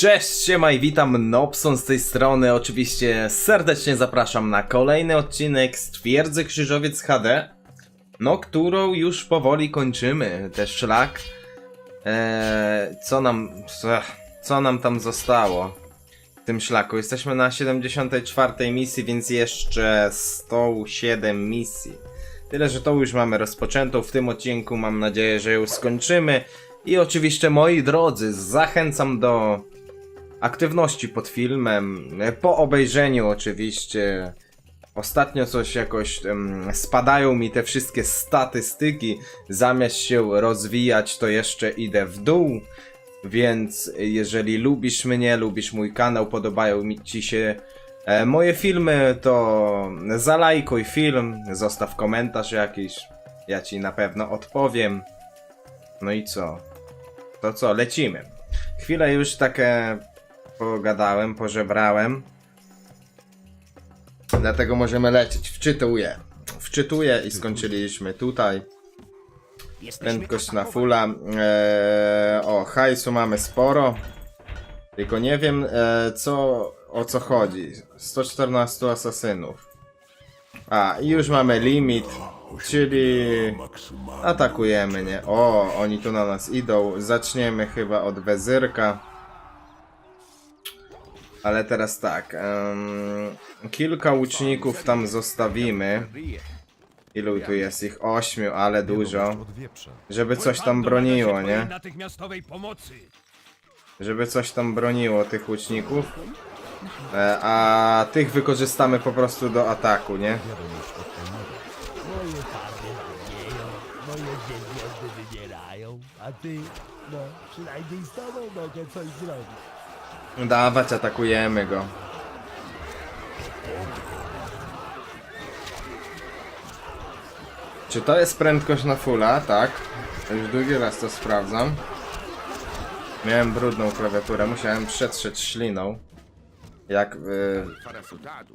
Cześć, siema i witam, Nobson z tej strony. Oczywiście serdecznie zapraszam na kolejny odcinek z Twierdzy Krzyżowiec HD. No, którą już powoli kończymy, też szlak. Eee, co nam, co nam tam zostało w tym szlaku? Jesteśmy na 74 misji, więc jeszcze 107 misji. Tyle, że to już mamy rozpoczętą w tym odcinku, mam nadzieję, że ją skończymy. I oczywiście, moi drodzy, zachęcam do aktywności pod filmem, e, po obejrzeniu oczywiście. Ostatnio coś jakoś em, spadają mi te wszystkie statystyki, zamiast się rozwijać, to jeszcze idę w dół. Więc jeżeli lubisz mnie, lubisz mój kanał, podobają mi ci się e, moje filmy, to zalajkuj film, zostaw komentarz jakiś, ja ci na pewno odpowiem. No i co? To co, lecimy. Chwilę już takie pogadałem, pożebrałem. Dlatego możemy lecieć. Wczytuję. Wczytuję i skończyliśmy tutaj. Prędkość na fulla. Eee, o, hajsu mamy sporo. Tylko nie wiem e, co, o co chodzi. 114 asasynów. A, i już mamy limit, czyli atakujemy, nie? O, oni tu na nas idą. Zaczniemy chyba od wezyrka. Ale teraz tak. em, kilka łuczników tam zostawimy. Ilu tu jest ich? Ośmiu, ale dużo. Żeby coś tam broniło, nie? Natychmiastowej pomocy. Żeby coś tam broniło tych łuczników. E, a tych wykorzystamy po prostu do ataku, nie? A ty, no, przynajmniej z tobą mogę coś zrobić. Dawać, atakujemy go. Czy to jest prędkość na fulla? Tak. Już drugi raz to sprawdzam. Miałem brudną klawiaturę, musiałem przetrzeć śliną. Jak y,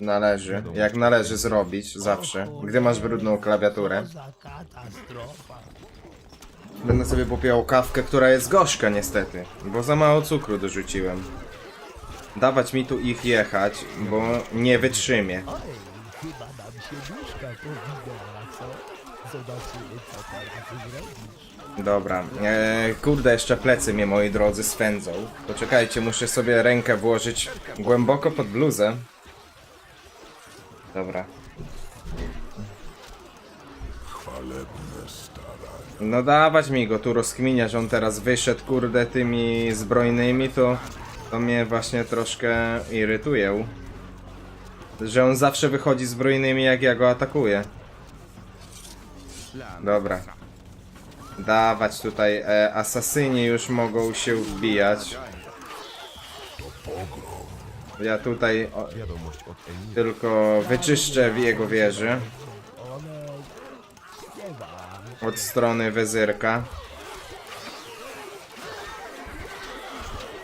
należy, jak należy zrobić zawsze, gdy masz brudną klawiaturę. Będę sobie popijał kawkę, która jest gorzka niestety, bo za mało cukru dorzuciłem. Dawać mi tu ich jechać, bo nie zrobisz. Dobra, eee, kurde, jeszcze plecy mnie, moi drodzy, swędzą. Poczekajcie, muszę sobie rękę włożyć głęboko pod bluzę. Dobra. No dawać mi go tu rozkminia, że on teraz wyszedł, kurde, tymi zbrojnymi, to, to mnie właśnie troszkę irytuje. Że on zawsze wychodzi zbrojnymi, jak ja go atakuję. Dobra. Dawać tutaj, e, asasyni już mogą się wbijać. Ja tutaj o, tylko wyczyszczę w jego wieży od strony wezyrka.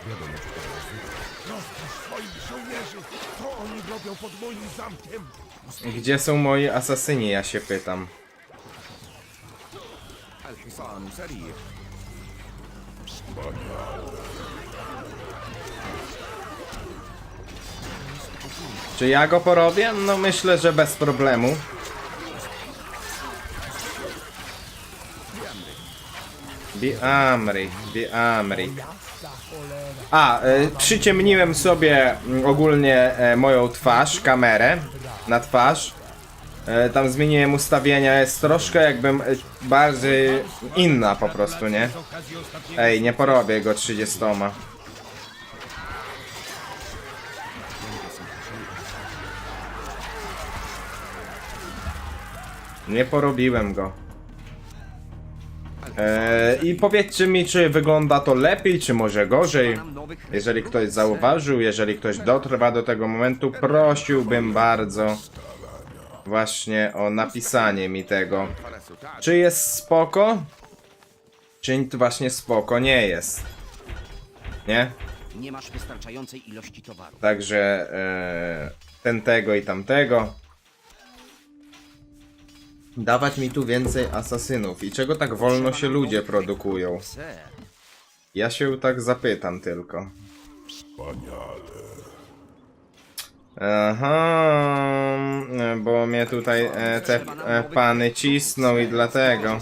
Wiadomość od wieprza. Swoich żołnierzy, co pod moim zamkiem? Gdzie są moi asasyni, ja się pytam. Czy ja go porobię? No myślę, że bez problemu. Bi Amri, Bi Amri. A, y, przyciemniłem sobie mm, ogólnie e, moją twarz, kamerę na twarz. E, tam zmieniłem ustawienia, jest troszkę jakbym bardziej inna po prostu, nie? Ej, nie porobię go 30. Nie porobiłem go. Eee, I powiedzcie mi, czy wygląda to lepiej, czy może gorzej. Jeżeli ktoś zauważył, jeżeli ktoś dotrwa do tego momentu, prosiłbym bardzo właśnie o napisanie mi tego. Czy jest spoko? Czy właśnie spoko nie jest? Nie? Nie masz wystarczającej ilości towaru. Także e, ten tego i tamtego. Dawać mi tu więcej asasynów. I czego tak wolno się ludzie produkują? Ja się tak zapytam tylko. Aha, bo mnie tutaj e, te e, pany cisną i dlatego.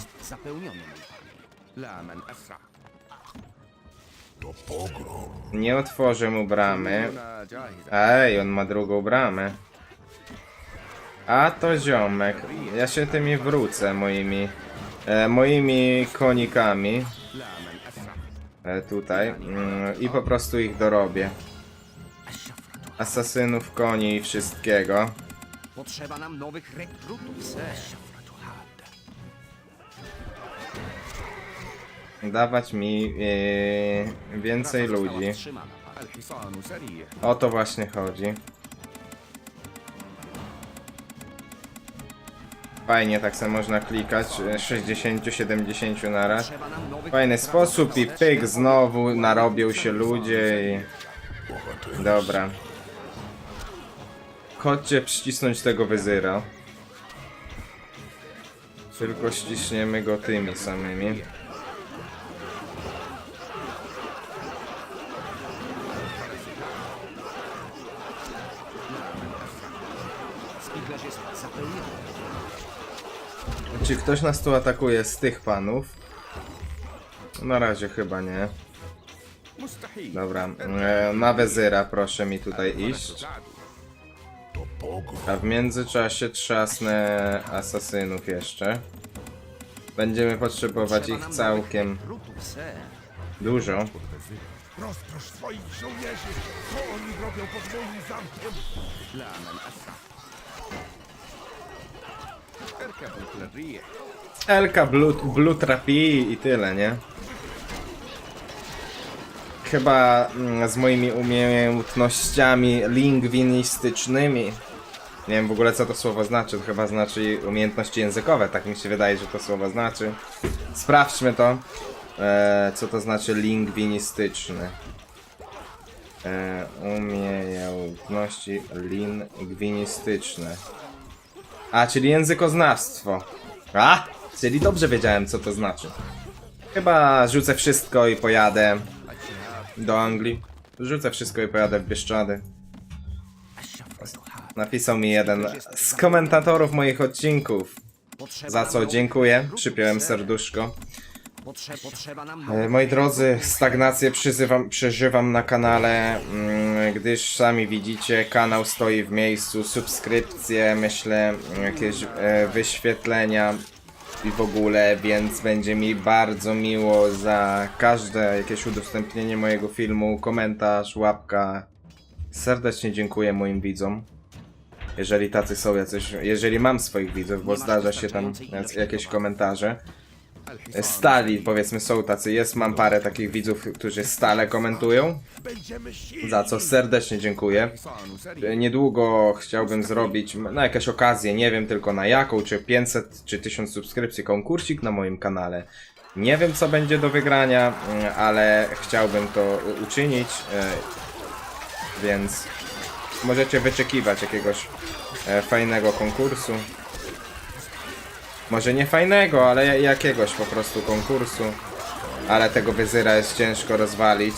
Nie otworzę mu bramy. Ej, on ma drugą bramę. A to ziomek. Ja się tymi wrócę moimi. E, moimi konikami. E, tutaj. Mm, I po prostu ich dorobię. Asasynów, koni i wszystkiego. Potrzeba nam nowych rekrutów, Dawać mi e, więcej ludzi. O to właśnie chodzi. Fajnie, tak sobie można klikać 60-70 naraz. Potrzeba nam nowych Fajny sposób i pyk, znowu narobią się ludzie i... Dobra. Chodźcie przycisnąć tego wyzyra. Tylko ściśniemy go tymi samymi. Spichlerz jest zapełniony. Czy ktoś nas tu atakuje z tych panów? Na razie chyba nie. Dobra, e, na wezyra proszę mi tutaj iść. A w międzyczasie trzasnę asasynów jeszcze. Będziemy potrzebować ich całkiem dużo. Rozprosz swoich żołnierzy! Co oni robią pod moim zamkiem? Planem Asaf. Elka Blue, i tyle, nie? Chyba mm, z moimi umiejętnościami lingwinistycznymi. Nie wiem w ogóle co to słowo znaczy, to chyba znaczy umiejętności językowe, tak mi się wydaje, że to słowo znaczy. Sprawdźmy to, e, co to znaczy lingwinistyczny. E, umiejętności lingwinistyczne. A, czyli językoznawstwo. A, czyli dobrze wiedziałem, co to znaczy. Chyba rzucę wszystko i pojadę do Anglii. Rzucę wszystko i pojadę w Bieszczady. Napisał mi jeden z komentatorów moich odcinków, za co dziękuję. Przypiąłem ser. serduszko. Potrze potrzeba nam E, Moi drodzy, stagnację przeżywam, przeżywam na kanale, mm, gdyż sami widzicie, kanał stoi w miejscu, subskrypcje, myślę, jakieś e, wyświetlenia i w ogóle, więc będzie mi bardzo miło za każde jakieś udostępnienie mojego filmu, komentarz, łapka. Serdecznie dziękuję moim widzom. Jeżeli tacy są jacyś, jeżeli mam swoich widzów, bo zdarza się tam jakieś komentarze. E, stali, powiedzmy, są tacy. Jest, mam parę takich widzów, którzy stale komentują, za co serdecznie dziękuję. E, niedługo chciałbym zrobić, na jakąś okazję, nie wiem tylko na jaką, czy 500, czy 1000 subskrypcji konkursik na moim kanale. Nie wiem, co będzie do wygrania, mm, ale chciałbym to uczynić, e, więc możecie wyczekiwać jakiegoś fajnego konkursu. Może nie fajnego, ale ja- jakiegoś po prostu konkursu. Ale tego wyzyra jest ciężko rozwalić.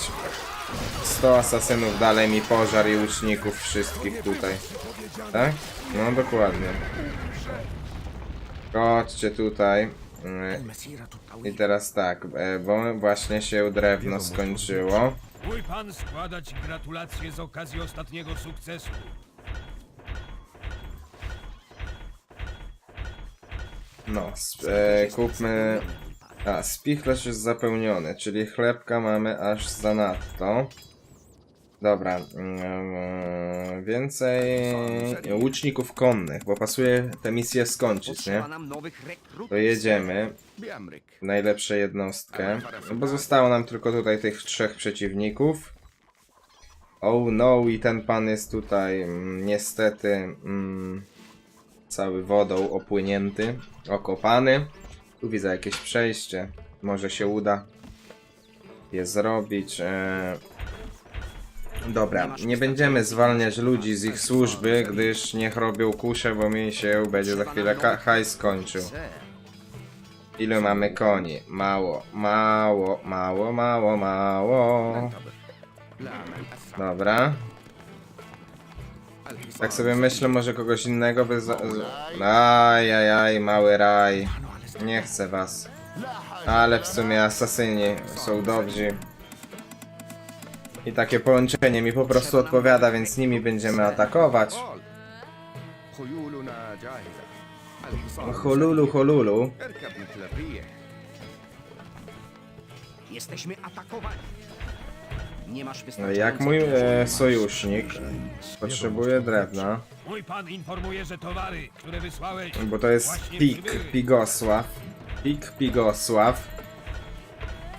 100 asasynów dalej mi pożar i łuczników wszystkich tutaj. Tak? No dokładnie. Chodźcie tutaj. I teraz tak, e, bo właśnie się drewno skończyło. Mój pan składa ci gratulacje z okazji ostatniego sukcesu. No, e, kupmy... A, spichlerz jest zapełniony, czyli chlebka mamy aż zanadto. Dobra, mm, e, więcej łuczników konnych, bo pasuje tę misję skończyć, nie? To jedziemy, najlepsze jednostkę, bo zostało nam tylko tutaj tych trzech przeciwników. Oh no, i ten pan jest tutaj mm, niestety mm, cały wodą opłynięty okopany. Tu widzę jakieś przejście. Może się uda je zrobić. Eee... Dobra, nie będziemy zwalniać ludzi z ich służby, gdyż niech robią kuszę, bo mi się będzie za chwilę haj skończył. Ile mamy koni? Mało, mało, mało, mało, mało. Dobra. Tak sobie myślę, może kogoś innego wyza... Ajajaj, mały raj. Nie chcę was. Ale w sumie asasyni są dobrzy. I takie połączenie mi po prostu odpowiada, więc nimi będziemy atakować. Holulu, holulu. Jesteśmy atakowani. Nie masz no, wystarczająco... Jak mój e, sojusznik potrzebuje drewna, Mój pan informuje, że towary, które wysłałeś... bo to jest pik. Pigosław. Pik Pigosław.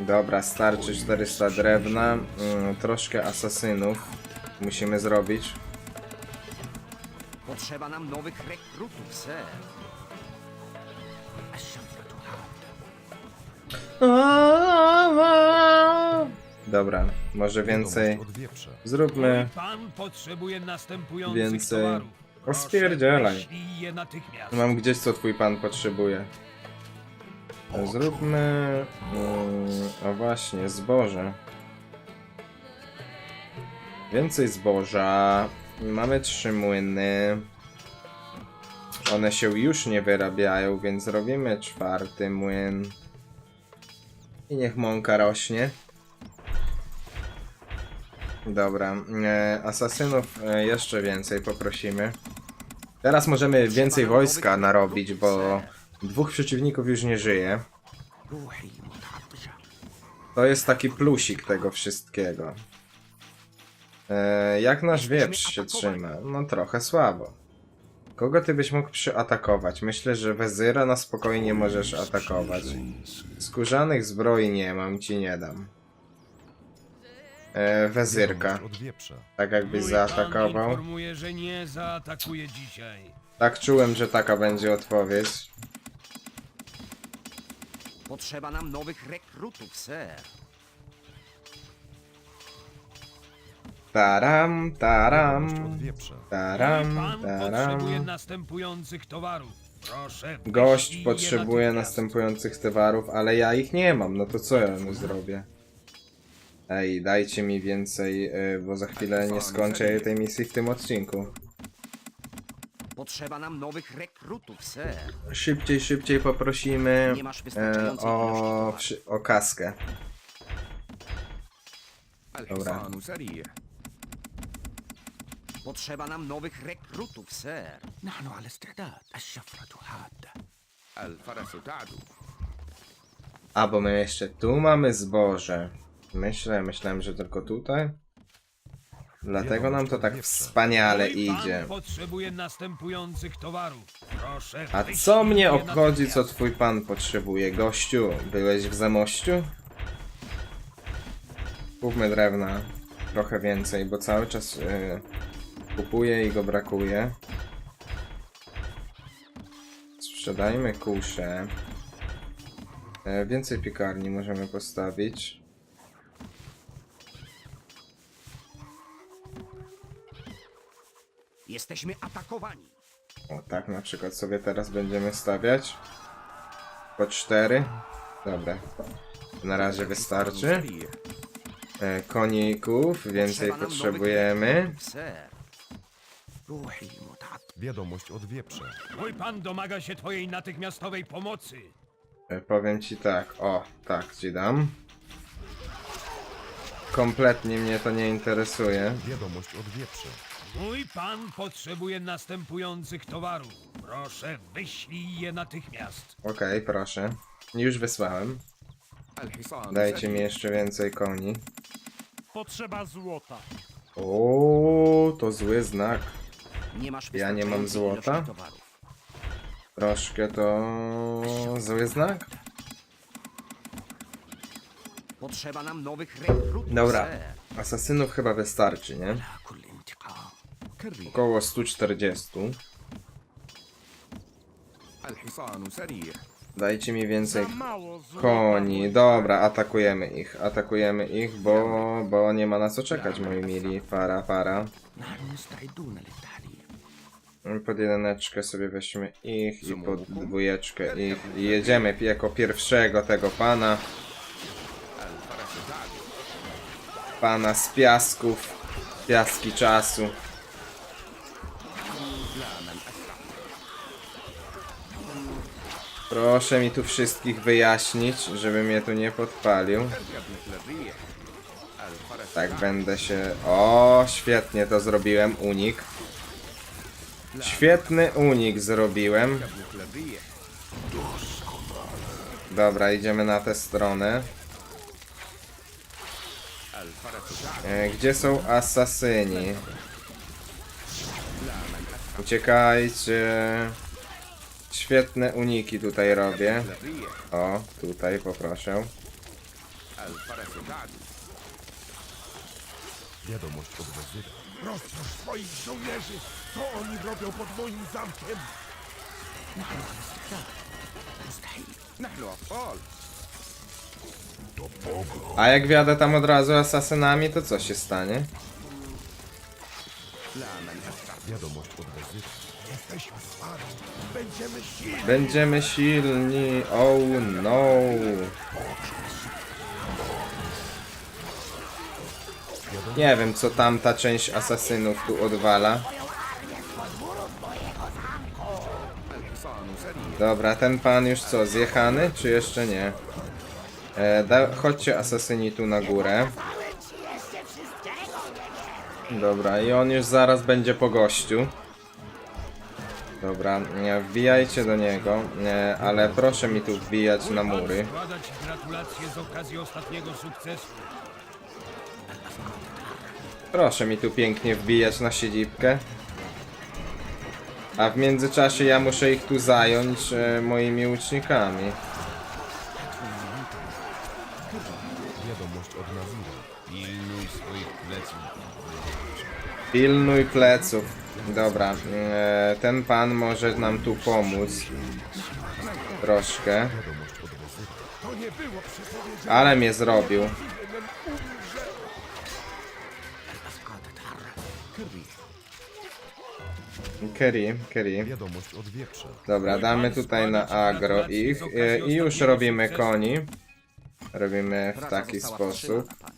Dobra, starczy 400 drewna. Mm, troszkę asasynów musimy zrobić. Potrzeba nam nowych rekrutów, ser. A Dobra, może więcej zróbmy. Pan potrzebuje następujących Więcej. towarów. Rozpierdzielaj. wyślij je natychmiast. Mam gdzieś co twój pan potrzebuje. Zróbmy. Mm, o właśnie, zboże. Więcej zboża. Mamy trzy młyny. One się już nie wyrabiają, więc robimy czwarty młyn. I niech mąka rośnie. Dobra, e, asasynów e, jeszcze więcej poprosimy. Teraz możemy więcej wojska narobić, bo dwóch przeciwników już nie żyje. To jest taki plusik tego wszystkiego. E, jak nasz wieprz się trzyma? No trochę słabo. Kogo ty byś mógł przyatakować? Myślę, że wezyra na spokojnie możesz atakować. Skórzanych zbroi nie mam, ci nie dam. E, wezyrka. Tak Mój pan zaatakował. informuje, że nie zaatakuje dzisiaj. Tak czułem, że taka będzie odpowiedź. Potrzeba nam nowych rekrutów, ser. Taram, taram, taram, pan potrzebuje taram. następujących towarów. Proszę, Gość potrzebuje następujących towarów, ale ja ich nie mam, no to co ja mu zrobię? Ej, dajcie mi więcej, y, bo za chwilę nie skończę tej misji w tym odcinku. Potrzeba nam nowych rekrutów, ser. Szybciej, szybciej poprosimy Nie masz e, wystarczającej o, ilości towarów. przy- o kaskę. الحصان سريع Potrzeba nam nowych rekrutów, ser. نحن على استعداد. الشفرة حادة. الفرس تعدو A, bo my jeszcze tu mamy zboże. Myślę, myślałem, że tylko tutaj. Dlatego nam to tak wspaniale pan idzie. potrzebuje następujących towarów. Proszę, A co mnie obchodzi, co twój pan potrzebuje? Gościu, byłeś w Zamościu? Kupmy drewna trochę więcej, bo cały czas yy, kupuję i go brakuje. Sprzedajmy kuszę. E, więcej piekarni możemy postawić. Jesteśmy atakowani. O tak na przykład sobie teraz będziemy stawiać. Po cztery. Dobra. Na razie wystarczy. E, Koników więcej potrzebujemy. Wiadomość od wieprza. Mój pan domaga się twojej natychmiastowej pomocy. E, Powiem ci tak, o, tak ci dam. Kompletnie mnie to nie interesuje. Wiadomość od wieprza. Mój pan potrzebuje następujących towarów. Proszę, wyślij je natychmiast. Okej, proszę. Już wysłałem. الحصان Dajcie mi سريع jeszcze więcej koni. Potrzeba złota. O, to zły znak. Nie masz Ja nie mam wystarczającej ilości złota? towarów. Troszkę to zły znak. Potrzeba nam nowych rekrutów, Dobra. ser. Asasynów chyba wystarczy, nie? لا كل انتقام. كالريح Około 140. الحصان سريع Dajcie mi więcej Mało złota. Koni, dobra, atakujemy ich, atakujemy ich, bo, bo nie ma na co czekać, moi mili, para, para. نحن مستعدون للتحرير. Pod jedyneczkę sobie weźmy ich i pod dwójeczkę ich i jedziemy jako pierwszego tego pana. الفرس تعدو pana z piasków, piaski czasu. Proszę mi tu wszystkich wyjaśnić, żeby mnie tu nie podpalił. Tak będę się... O, świetnie to zrobiłem, unik. Świetny unik zrobiłem. Dobra, idziemy na tę stronę. E, gdzie są asasyni? Uciekajcie. Świetne uniki tutaj robię. O, tutaj poproszę. Wiadomość od wezyra. Rozprosz swoich żołnierzy! Co oni robią pod moim zamkiem? A jak wjadę tam od razu asasynami, to co się stanie? Wiadomość od Będziemy silni. Będziemy silni, oh no. Nie wiem, co tam ta część asasynów tu odwala. Dobra, ten pan już co, zjechany, czy jeszcze nie? E, da, chodźcie asasyni tu na górę. Dobra, i on już zaraz będzie po gościu. Dobra, nie, wbijajcie do niego, nie, ale proszę mi tu wbijać na mury. Składać gratulacje z okazji ostatniego sukcesu. Proszę mi tu pięknie wbijać na siedzibkę. A w międzyczasie ja muszę ich tu zająć e, moimi łucznikami. Wiadomość od Nazira. Pilnuj swoich pleców. Pilnuj pleców. Dobra, e, ten pan może nam tu pomóc. Troszkę. Ale mnie zrobił. Kerry, Kerry. Wiadomość od wieprza. Dobra, damy tutaj na agro ich e, i już robimy koni. Robimy w taki sposób. panie.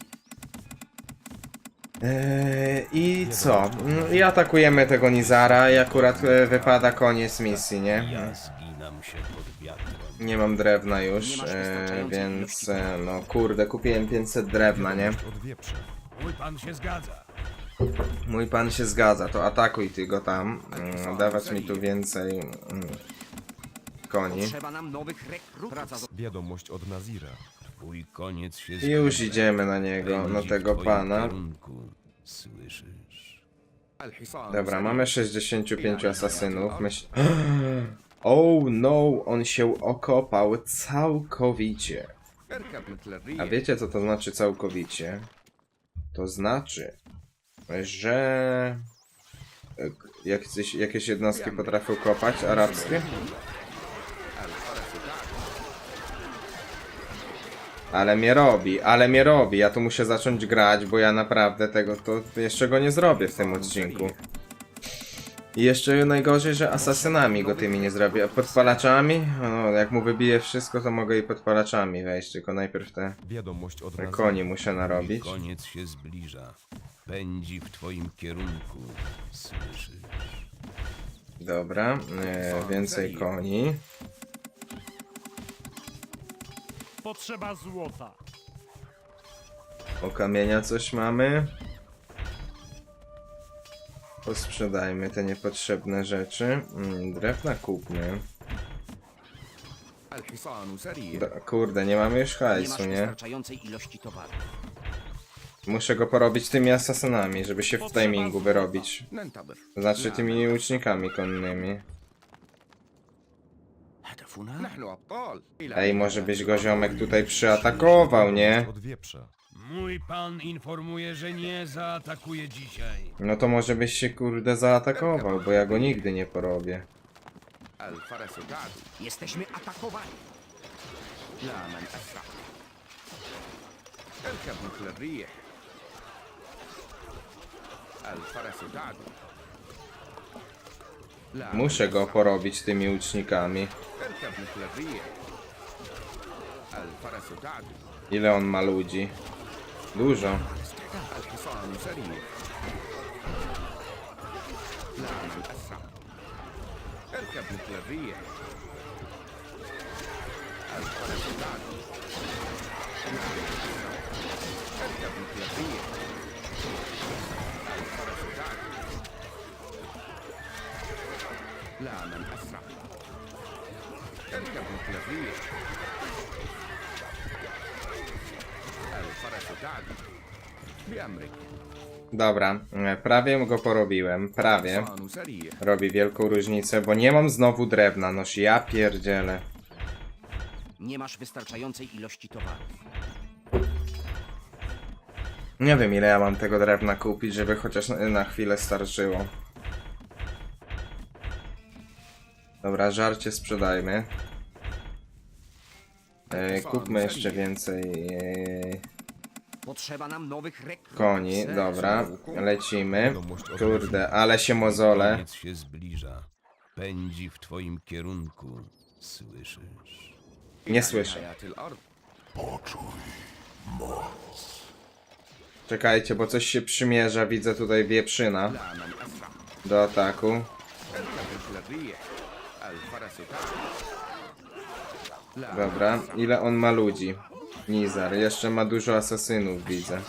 Eee, I co? Mm, I atakujemy tego Nizara i akurat e, wypada koniec misji, nie? Ja zginam się pod wiatrem. Nie mam drewna już, e, więc e, no kurde, kupiłem 500 drewna, nie? Mój pan się zgadza. Mój pan się zgadza, to atakuj ty go tam. Mm, dawać mi tu więcej mm, koni. Potrzeba nam nowych rekrutów. Wiadomość od Nazira. Twój koniec się Już idziemy na niego, na tego pana. kierunku. Słyszysz? Dobra, mamy 65 asasynów. Myśl... Oh no, on się okopał całkowicie. A wiecie co to znaczy całkowicie? To znaczy, że e, jakieś, jakieś jednostki potrafią kopać arabskie, Ale mnie robi, ale mnie robi. Ja tu muszę zacząć grać, bo ja naprawdę tego to jeszcze go nie zrobię w tym odcinku. I jeszcze najgorzej, że asasynami go tymi nie zrobię. A podpalaczami? No, jak mu wybiję wszystko, to mogę i podpalaczami wejść, tylko najpierw te, Wiadomość od te konie muszę narobić. koniec się zbliża. Pędzi w twoim kierunku. Słyszysz? Dobra, e, więcej koni Potrzeba złota. O kamienia coś mamy. Posprzedajmy te niepotrzebne rzeczy. Mm, drewna kupmy. الحصان سريع Do, kurde, nie mamy już Nie hajsu, masz nie? wystarczającej ilości towaru. Muszę go porobić tymi asasynami, żeby się w timingu wyrobić. ننتظر To znaczy tymi łucznikami konnymi. Ej, może byś go ziomek tutaj przyatakował, nie? Mój pan informuje, że nie zaatakuje dzisiaj. No to może byś się kurde zaatakował, bo ja go nigdy nie porobię. Jesteśmy atakowani. Muszę go porobić tymi łucznikami. Ile on ma ludzi? Dużo. الحصان سريع لا من أسرع اركب مثل الريح الفرس تعدو لا من أسرع اركب مثل الريح الفرس تعدو لا من أسرع اركب مثل الريح الفرس تعدو بأمرك Dobra, e, prawie go porobiłem, prawie. الحصان سريع Robi wielką różnicę, bo nie mam znowu drewna, noż ja pierdzielę. Nie masz wystarczającej ilości towarów. Nie wiem ile ja mam tego drewna kupić, żeby chociaż na, na chwilę starczyło. Dobra, żarcie sprzedajmy. E, kupmy jeszcze więcej Potrzeba nam nowych koni. Dobra, lecimy. Kurde, ale się mozole. Się zbliża. Pędzi w twoim kierunku. Słyszysz? Nie słyszę. Czekajcie, bo coś się przymierza. Widzę tutaj wieprzyna do ataku. Dobra, ile on ma ludzi? Nizar, jeszcze ma dużo asasynów, widzę.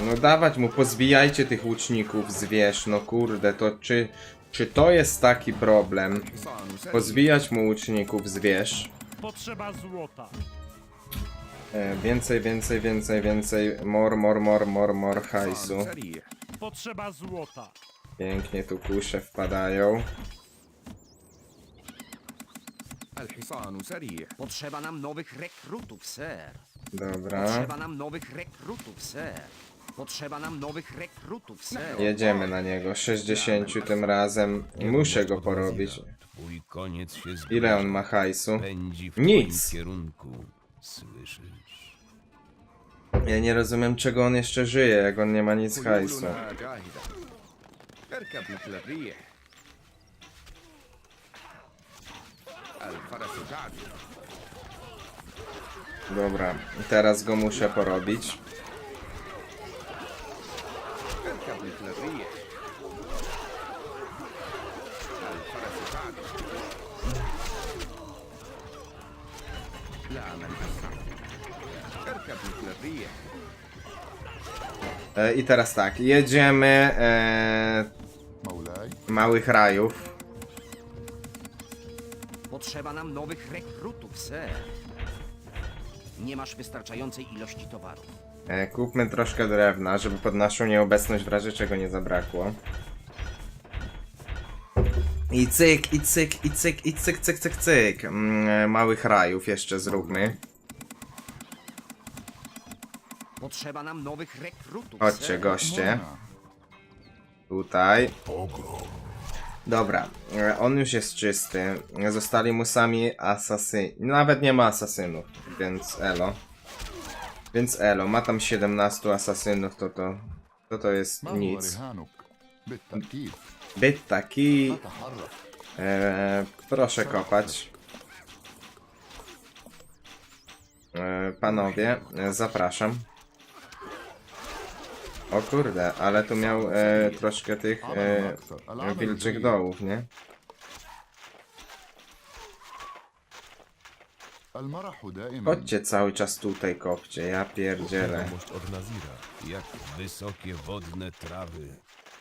No dawać mu, pozwijajcie tych łuczników zwierz, no kurde, to czy, czy to jest taki problem? Pozwijać mu łuczników zwierz. Potrzeba złota. E, więcej, więcej, więcej, więcej. Mor, mor, mor, mor, mor hajsu. Potrzeba złota. Pięknie tu kusze wpadają. Potrzeba nam nowych rekrutów, ser. Dobra. Potrzeba nam nowych rekrutów, ser. Potrzeba nam nowych rekrutów, ser. Jedziemy na niego. 60 tym razem. Muszę go porobić. Ile on ma hajsu? Nic. Słyszysz? Ja nie rozumiem czego on jeszcze żyje, jak on nie ma nic hajsu. خيولنا جاهزة اركب مثل الريح الفرس تعدو Dobra, teraz go muszę porobić. اركب مثل الريح الفرس تعدو لا من أسرع اركب مثل الريح E, I teraz tak, jedziemy e, małych rajów. Potrzeba nam nowych rekrutów, ser. Nie masz wystarczającej ilości towarów. E, kupmy troszkę drewna, żeby pod naszą nieobecność w razie czego nie zabrakło. I cyk, i cyk, i cyk, i cyk, cyk, cyk, cyk. Mm, e, małych rajów jeszcze zróbmy. Potrzeba nam nowych rekrutów. Chodźcie, goście. Tutaj. Dobra, e, on już jest czysty. Zostali mu sami asasyni. Nawet nie ma asasynów, więc elo. Więc elo, ma tam 17 asasynów, to to, to, to jest nic. Byt taki. E, proszę kopać. E, panowie, zapraszam. O kurde, ale tu miał e, troszkę tych e, wilczych dołów, nie? Chodźcie cały czas tutaj kopcie, ja pierdzielę. Jak wysokie wodne trawy,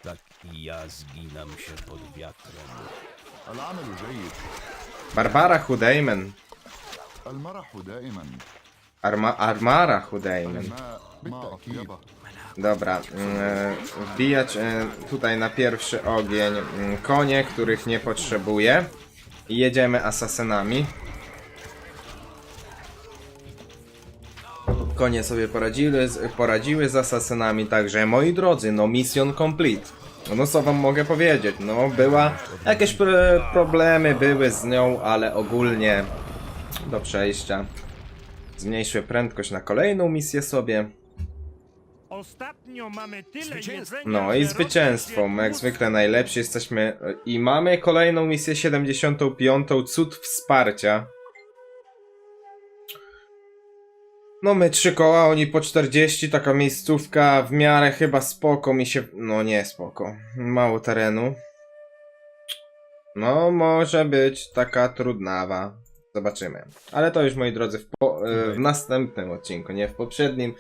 tak i ja zginam się pod wiatrem. Barbara Hudejmen. Arma Armara Hudejmen. Dobra, mm, e, wbijać e, tutaj na pierwszy ogień mm, konie, których nie potrzebuję. I jedziemy asasynami. Konie sobie poradziły, poradziły z asasynami, także moi drodzy, no mission complete. No co wam mogę powiedzieć, no była, jakieś problemy były z nią, ale ogólnie do przejścia. Zmniejszył prędkość na kolejną misję sobie. Ostatnio mamy tyle No i zwycięstwo, rośnie jak zwykle najlepsi jesteśmy i mamy kolejną misję 75, cud wsparcia. No my trzy koła, oni po 40, taka miejscówka w miarę chyba spoko mi się... No nie spoko, mało terenu. No może być taka trudnawa. Zobaczymy. Ale to już moi drodzy w, po, e, w następnym odcinku, nie w poprzednim.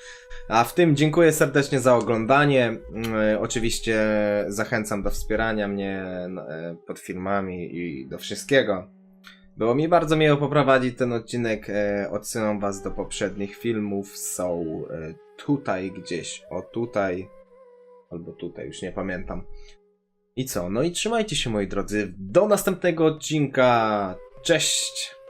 A w tym dziękuję serdecznie za oglądanie. Mm, e, Oczywiście zachęcam do wspierania mnie e, pod filmami i do wszystkiego. Było mi bardzo miło poprowadzić ten odcinek. Odsyłam was do poprzednich filmów. Są tutaj gdzieś, o tutaj, albo tutaj, już nie pamiętam. I co? No i trzymajcie się moi drodzy. Do następnego odcinka. Cześć!